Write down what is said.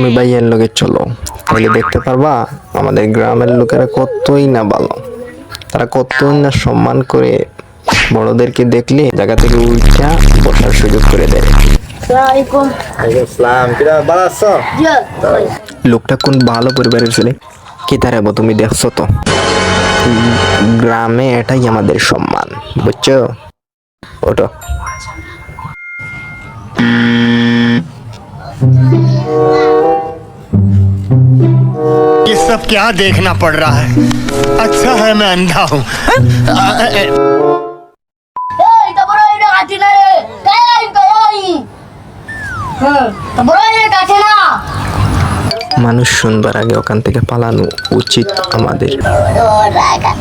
তুমি ভাইয়ের লোকে চলো। তাহলে দেখতে পারবা আমাদের গ্রামের লোকেরা কতই না ভালো। তারা কতই না সম্মান করে বড়দেরকে দেখলে জায়গা থেকে উল্টা বসার সুযোগ করে দেয়. লোকটা কোন ভালো পরিবারের ছেলে? কি তারাবো তুমি দেখছ তো? গ্রামে এটাই আমাদের সম্মান বুঝছ? ওটো सब क्या देखना पड़ रहा है अच्छा है मैं अंधा हूँ Hey, taboro ini kati na re. Kaya ini kaya ini. Hmm, taboro ini kati na. মানুষ শুনবার আগে ওখান থেকে পালানো উচিত আমাদের Oh, raga.